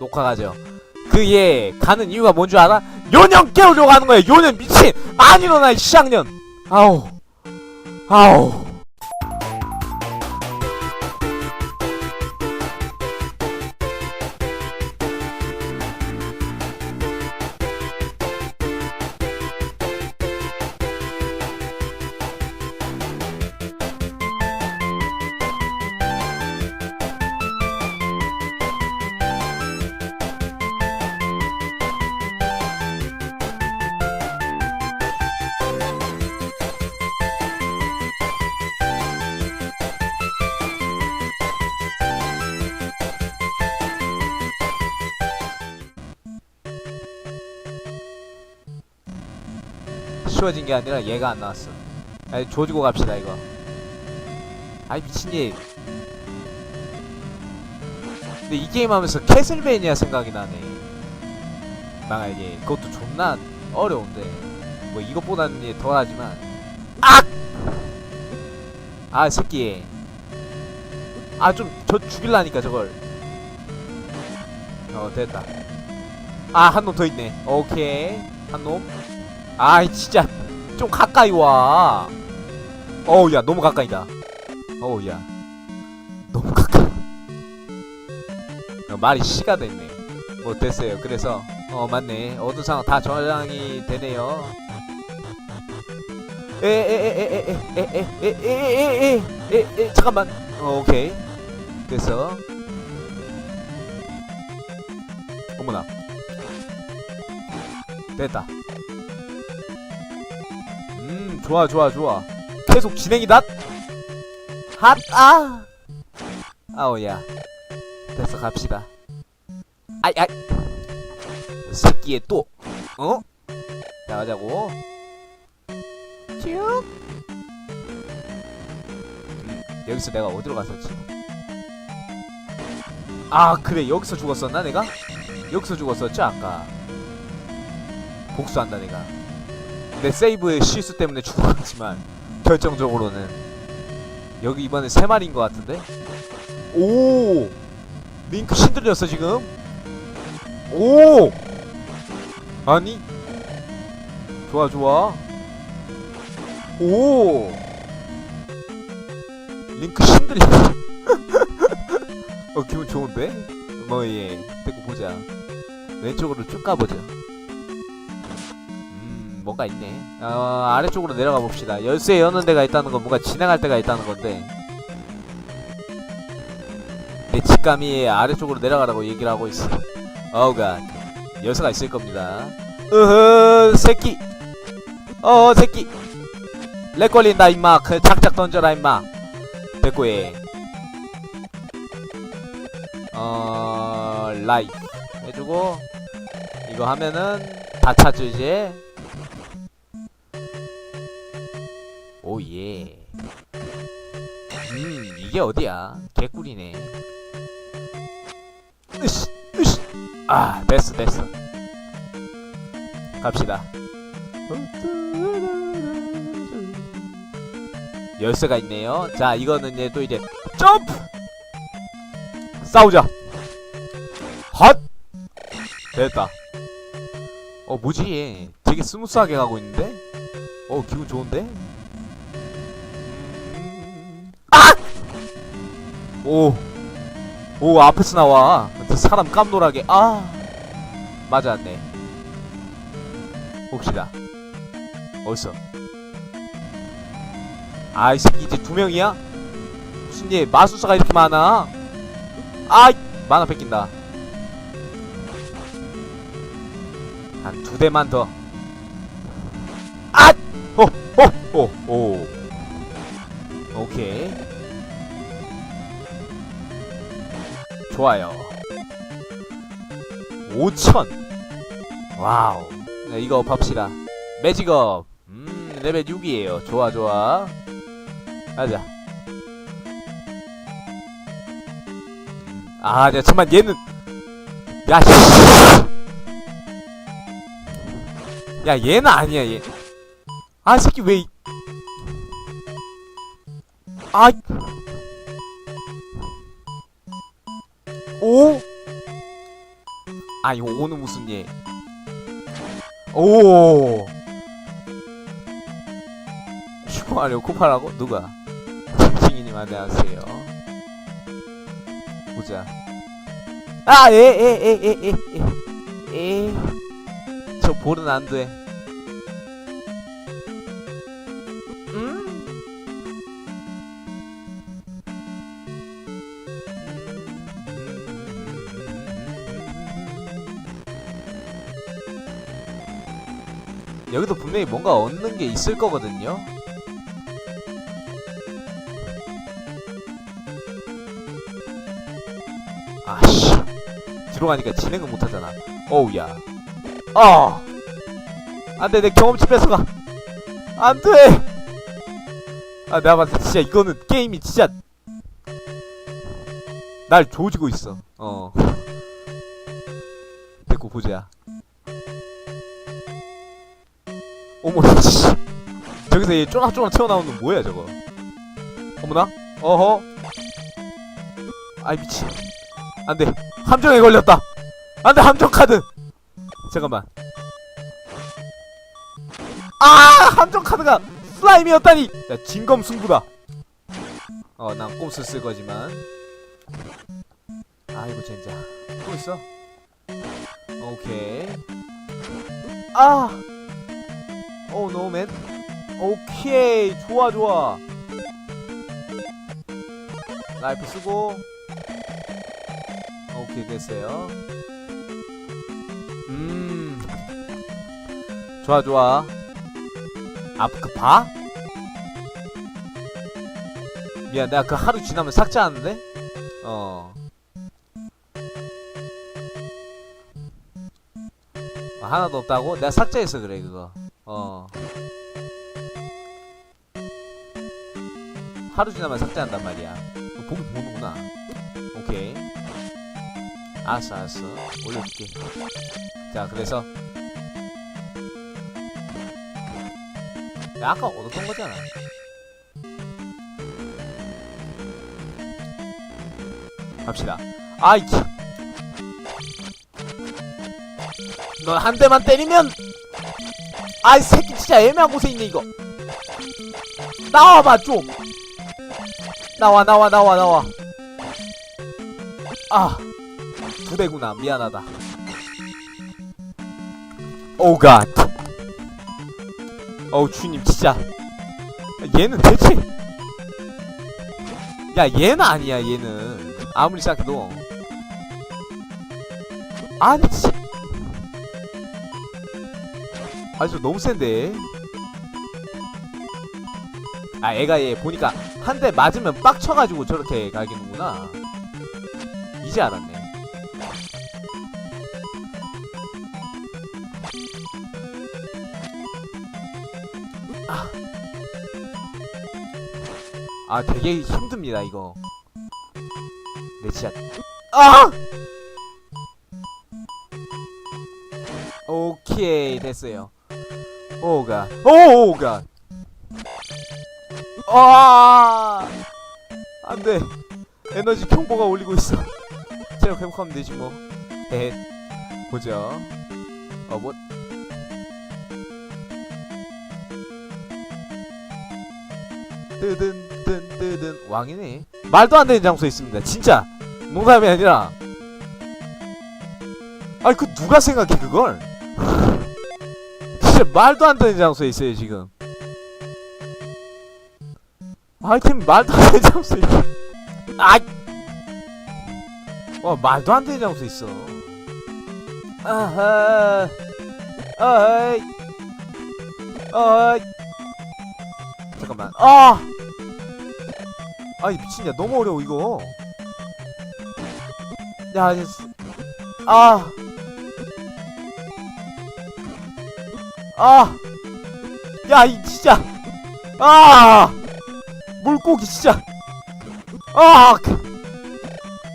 녹화 가죠. 그얘 가는 이유가 뭔 줄 알아? 요년 깨우려고 하는 거야. 요년 미친. 안 일어나 이 시학년. 아우. 아우. 쉬워진 게 아니라 얘가 안 나왔어. 아니 조지고 갑시다 이거. 아이 미친 얘. 근데 이 게임 하면서 캐슬베니아 생각이 나네. 망할게. 그것도 존나 어려운데. 뭐 이것보다는 얘 덜하지만. 악! 아 새끼. 아 좀 저 죽일라니까 저걸. 어 됐다. 아 한 놈 더 있네. 오케이 한 놈. 아이 진짜 좀 가까이 와. 어우 야 너무 가까이다. 어우 야 너무 가까이. 어, 말이 시가 됐네. 뭐 됐어요. 그래서 어 맞네. 어두운 상황 다 저장이 되네요. 에에에에에에에에에에에에 잠깐만. 어 오케이 됐어. 어머나 됐다. 음 좋아 좋아 좋아. 계속 진행이다 핫아! 아오야. 됐어 갑시다. 아이 아이. 새끼에 또. 어? 나가자고. 쭉. 음, 여기서 내가 어디로 갔었지 아 그래. 여기서 죽었었나 내가? 여기서 죽었었지 아까. 복수한다 내가 내 세이브의 실수 때문에 죽었지만 결정적으로는 여기 이번에 세 마리인 것 같은데? 오! 링크 신들렸어 지금? 오! 아니? 좋아 좋아. 오! 링크 신들렸어. 어 기분 좋은데? 뭐예. 데리고 보자. 왼쪽으로 쭉 가보자. 음, 뭔가 있네. 어, 아래쪽으로 내려가 봅시다. 열쇠 여는 데가 있다는 건 뭔가 진행할 데가 있다는 건데. 내 직감이 아래쪽으로 내려가라고 얘기를 하고 있어. 어우가 열쇠가 있을 겁니다. 으흐, 새끼. 어, 새끼. 렉 걸린다, 임마. 그 작작 던져라, 임마. 됐고, 예. 어, 라이. 해주고, 이거 하면은, 다 찾죠, 이제. 오예. 음 이게 어디야? 개꿀이네. 으쌰 으쌰. 아 됐어 됐어. 갑시다. 열쇠가 있네요. 자 이거는 이제 또 이제 점프. 싸우자. 헛. 됐다. 어 뭐지? 얘? 되게 스무스하게 가고 있는데? 어 기분 좋은데? 오, 오 앞에서 나와. 사람 깜놀하게. 아, 맞았네. 봅시다. 어디서? 아이 새끼 이제 두 명이야? 무슨 일? 마술사가 이렇게 많아? 아이 만화 뺏긴다. 한 두 대만 더. 아! 어, 어, 어, 오. 좋아요. 5천. 와우. 네, 이거 봅시다. 매직업. 음, 레벨 6이에요. 좋아, 좋아. 가자. 아, 야, 잠만 얘는 야, 씨. 야, 얘는 아니야, 얘. 아, 이 새끼 왜 이... 아, 아 이거 오는 무슨 예. 오. 슈퍼마리오 코파라고? 누가? 칭칭이님 안녕하세요. 보자. 아, 에, 에, 에, 에, 에, 에, 에. 저 볼은 안 돼. 여기도 분명히 뭔가 얻는 게 있을 거거든요. 아씨 들어가니까 진행을 못하잖아. 어우야. 아 안돼 내 경험치 뺏어가. 안돼. 아 내가 봤을 때 진짜 이거는 게임이 진짜 날 조지고 있어. 어. 됐고 보자. 어머 씨. 저기서 얘 쪼락쪼락 튀어나오는 건 뭐야 저거? 어머나? 어허. 아이 미친. 안돼. 함정에 걸렸다. 안돼 함정 카드. 잠깐만. 아 함정 카드가 슬라임이었다니. 야 진검 승부다. 어난 꼼수 쓸 거지만. 아이고 젠장. 또 있어? 오케이. 아. 오 노맨. 오케이 좋아 좋아. 라이프 쓰고. 오케이 됐어요. 음 좋아 좋아. 아그 봐? 미안 내가 그 하루 지나면 삭제하는데. 어. 아, 하나도 없다고? 내가 삭제해서 그래 그거. 어. 하루 지나면 삭제한단 말이야. 너 보기 보는구나. 오케이. 알았어, 알았어. 올려줄게. 자, 그래서. 야, 아까 얻었던 거잖아. 갑시다. 아이, 넌한 대만 때리면 아이 새끼 진짜 애매한 곳에 있네 이거. 나와봐 좀. 나와 나와 나와 나와. 아 두 대구나. 미안하다. 오갓 어우 주님 진짜. 얘는 대체? 야 얘는 아니야 얘는. 아무리 생각해도. 아니 진 아저 너무 센데. 아 애가 얘 보니까 한 대 맞으면 빡쳐가지고 저렇게 가기는구나. 이제 알았네. 아, 아 되게 힘듭니다 이거. 내 진짜 아! 오케이 됐어요 오가 오가. 아! 안 돼. 에너지 평보가 올리고 있어. 체력 회복하면 되지 뭐. 에 보죠. 어뭐 뜨든 뜬 뜨든. 왕이네. 말도 안 되는 장소에 있습니다. 진짜. 농담이 아니라. 아니 그 누가 생각해 그걸 진짜 말도 안 되는 장소에 있어요 지금. 아이템 말도 안 되는 장소에 있어 아이! 와 말도 안 되는 장소에 있어. 아하 어이 어이. 잠깐만. 아! 아이 미친야 너무 어려워 이거. 야 아 아! 야, 이 진짜! 아! 물고기 진짜! 아! 그-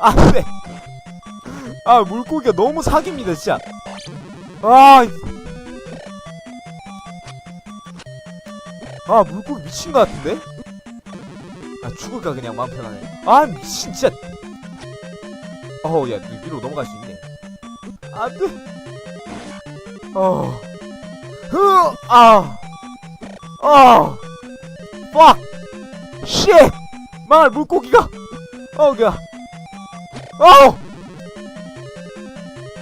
안 돼! 아, 물고기가 너무 사기입니다, 진짜! 아! 이- 아, 물고기 미친 것 같은데? 아, 죽을까, 그냥 마음 편하네. 아, 미친, 진짜! 어우, 야, 너 위로 넘어갈 수 있네. 아, 안돼 어 흐, 아, 아, fuck, 망할 물고기가, 어, 그, 어,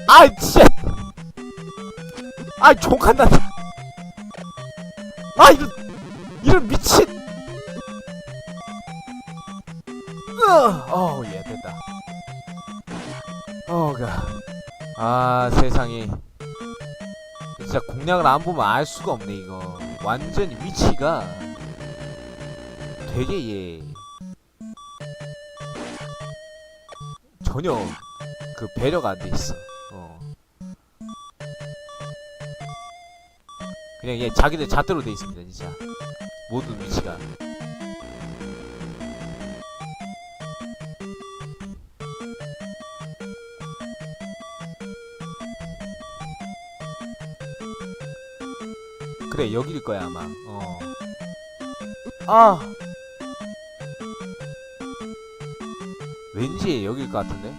아, shit, 아, 종간다, 아, 이런, 이런 미친, 으, 어, 예, 됐다, 어, 그, 아, 세상에. 공략을 안 보면 알 수가 없네 이거. 완전히 위치가 되게 예. 전혀 그 배려가 안 돼 있어. 어. 그냥 얘 자기들 잣대로 돼 있습니다 진짜. 모든 위치가 그래 여기일 거야 아마. 어. 아. 왠지 여기일 것 같은데?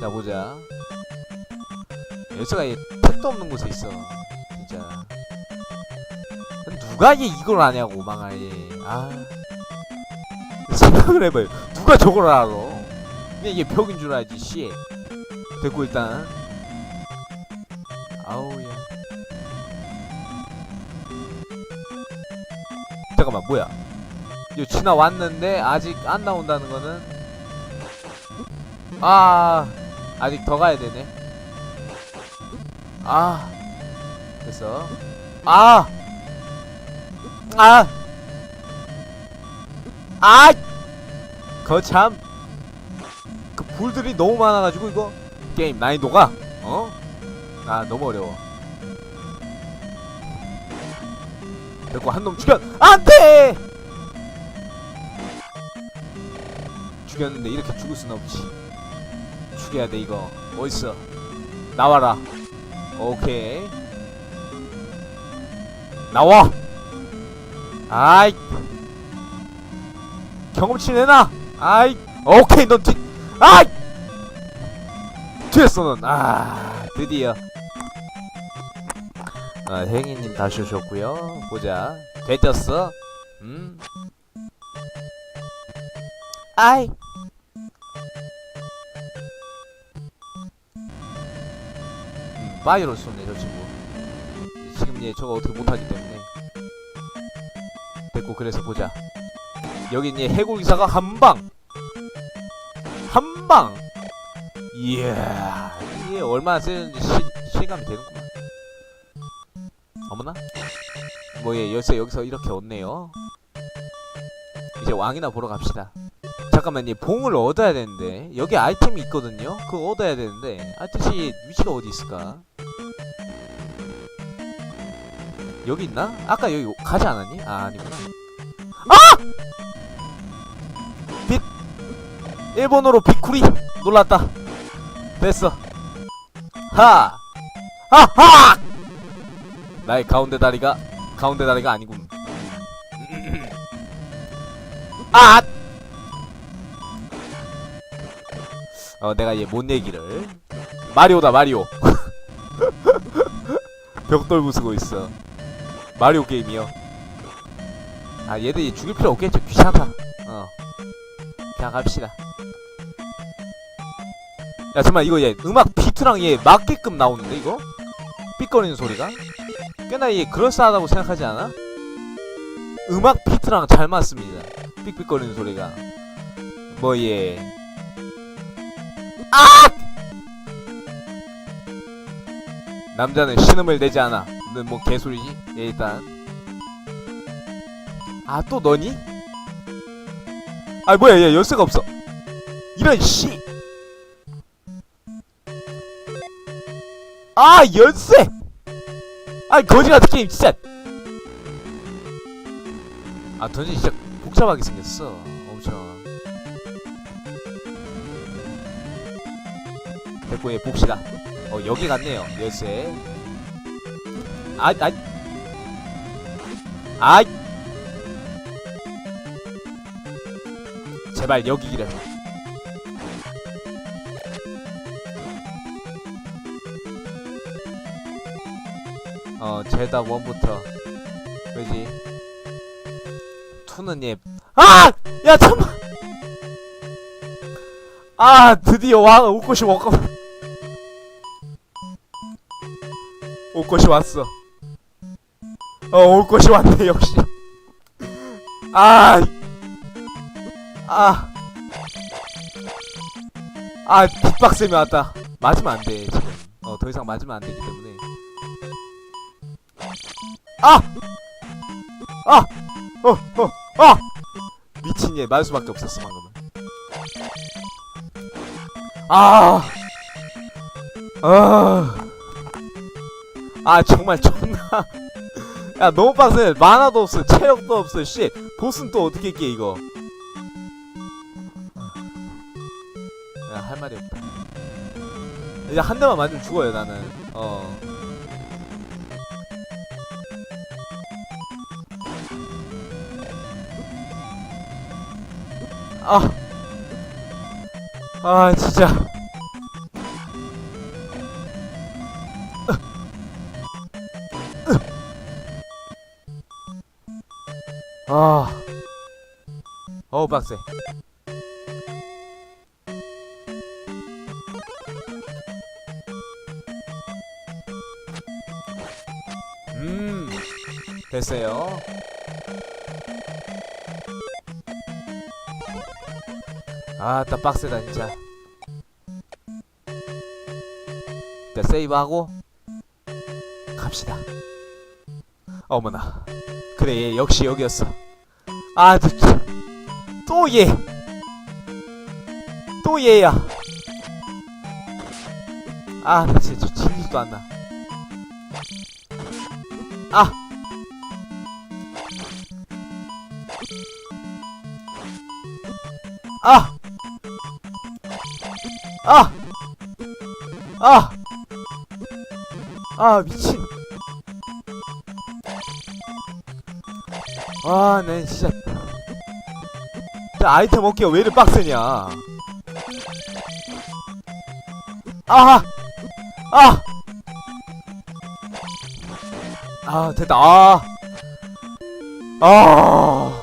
자 보자. 열쇠가 얘 택도 없는 곳에 있어. 진짜. 누가 얘 이걸 아냐고 망할 얘 아. 생각을 해봐요. 누가 저걸 알아 그냥 이게 벽인 줄 알지 씨 됐고 일단 잠깐만 뭐야? 이거 지나왔는데 아직 안 나온다는 거는? 아 아직 더 가야 되네. 아 됐어. 아! 아! 아! 거참. 그 불들이 너무 많아가지고 이거. 게임 난이도가 어? 아 너무 어려워 됐고 한놈 죽였 안돼! 죽였는데 이렇게 죽을 순 없지. 죽여야 돼 이거. 어딨어? 나와라. 오케이. 나와! 아이. 경험치 내놔! 아이. 오케이 넌 뒤, 아이! 됐어 넌아 드디어 아, 행이님 다시 오셨고요. 보자. 되졌어? 음. 아이. 음, 파이로 쏘네 저 친구. 지금 얘 저거 어떻게 못하기 때문에. 됐고 그래서 보자. 여긴 얘 해골기사가 한 방. 한 방. 이야. 이게 얼마나 세는지 시, 실감이 되는구만. 어머나? 뭐 예 열쇠 여기서 이렇게 얻네요. 이제 왕이나 보러 갑시다. 잠깐만 얘 봉을 얻어야 되는데 여기 아이템이 있거든요? 그거 얻어야 되는데 아저씨 위치가 어디 있을까? 여기 있나? 아까 여기 가지 않았니? 아 아니구나. 아! 빛 일본어로 비쿠리! 놀랐다. 됐어. 하! 하하 나의 가운데 다리가 가운데 다리가 아니군. 아! 어, 내가 얘 못 얘기를. 마리오다 마리오. 벽돌 부수고 있어. 마리오 게임이요. 아 얘들 얘 죽일 필요 없겠죠. 귀찮다. 어. 그냥 갑시다. 야 잠만 이거 얘 음악 비트랑 얘 맞게끔 나오는데 이거? 삑거리는 소리가? 꽤나 얘 그럴싸하다고 생각하지 않아? 음악 비트랑 잘 맞습니다. 삑삑거리는 소리가. 뭐 얘. 아! 남자는 신음을 내지 않아. 너뭐 개소리지? 얘 일단. 아 또 너니? 아 뭐야 얘 열쇠가 없어. 이런 씨. 아 열쇠. 아 거지 같은 게임 진짜. 아 던전 진짜 복잡하게 생겼어. 엄청. 됐고 얘 봅시다. 어 여기 같네요. 열쇠. 아 아. 아. 제발 여기기를. 어 제다 원부터 그지 투는 얘 아! 야 잠만 아 드디어 와 옷꽃이 왔고 옷꽃이 왔어 어 옷꽃이 왔네 역시 아 아. 아, 빅박스에 왔다. 맞으면 안 돼, 지금. 어, 더 이상 맞으면 안 되기 때문에. 아! 아! 어, 어, 아! 미친 얘, 맞을 수밖에 없었어, 방금은. 아! 아! 아, 정말 존나. 야, 너무 빡세. 만화도 없어, 체력도 없어, 씨. 보스는 또 어떻게 깨, 이거. 야, 할 말이 없다. 이제 한 대만 맞으면 죽어요, 나는. 어. 아. 아, 진짜. 아. 어우, 빡세. 음 됐어요 아따 빡세다 진짜. 자 세이브하고 갑시다. 어머나. 그래 얘 역시 여기였어. 아또 얘 또 얘야. 아 나 진짜 진지도 않나. 아! 아! 아! 아! 아, 미친. 아, 내 진짜. 진짜 아이템 얻기가 왜 이리 빡세냐. 아하! 아! 아 됐다 아. 아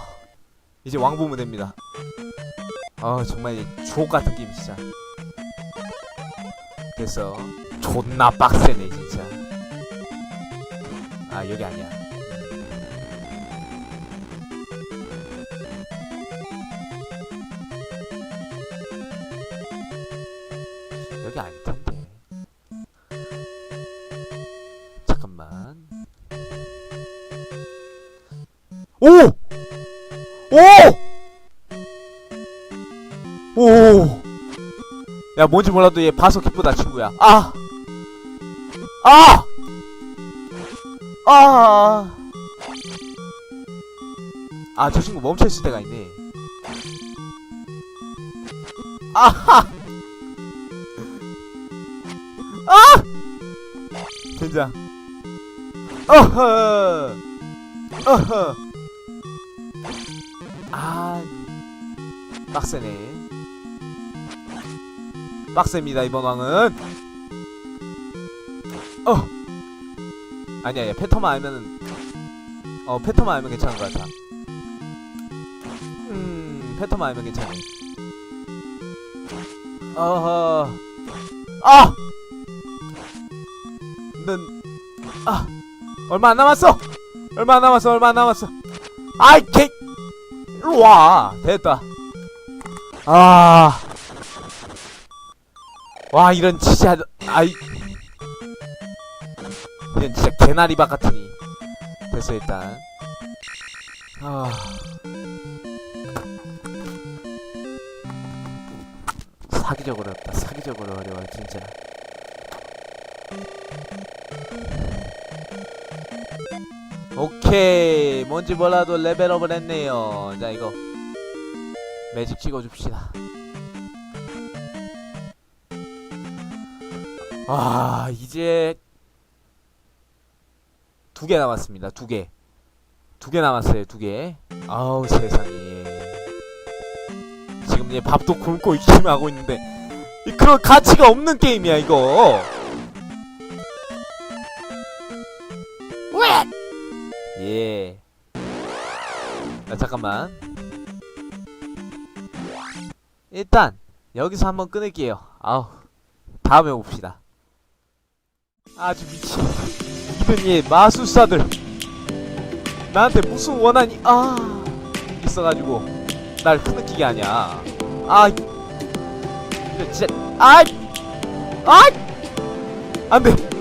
이제 왕 보면 됩니다 아 정말 주옥 같은 게임 진짜 됐어 존나 빡세네 진짜 아 여기 아니야 여기 아닐 텐데 잠깐만 오! 오! 야, 뭔지 몰라도 얘 봐서 기쁘다, 친구야. 아! 아! 아! 아, 저 친구 멈춰있을 때가 있네. 아하! 아! 진짜. 어허! 어허! 아 빡세네 빡셉니다 이번 왕은. 어. 아니야 아니야 패턴만 알면은 어 패턴만 알면 괜찮은 것 같아. 음 패턴만 알면 괜찮아. 어허. 아! 넌아! 얼마 안 남았어! 얼마 안 남았어 얼마 안 남았어. 아이 개 일로와. 됐다. 아. 와 이런 진짜 아이. 이런 진짜 개나리박 같으니. 됐어 일단. 아. 사기적으로 어렵다 사기적으로 어려워 진짜. 오케이 뭔지 몰라도 레벨업을 했네요. 자 이거. 매직 찍어줍시다 아 이제 두 개 남았습니다 두 개 두 개 남았어요 두개 아우 세상에 지금 이제 밥도 굶고 열심히 하고 있는데 그런 가치가 없는 게임이야 이거 예. 아, 잠깐만. 일단 여기서 한번 끊을게요. 아우 다음에 봅시다. 아주 미친. 이든이의 마술사들. 나한테 무슨 원한이 아 있어가지고 날 흐느끼게 하냐. 아 진짜 아이. 안돼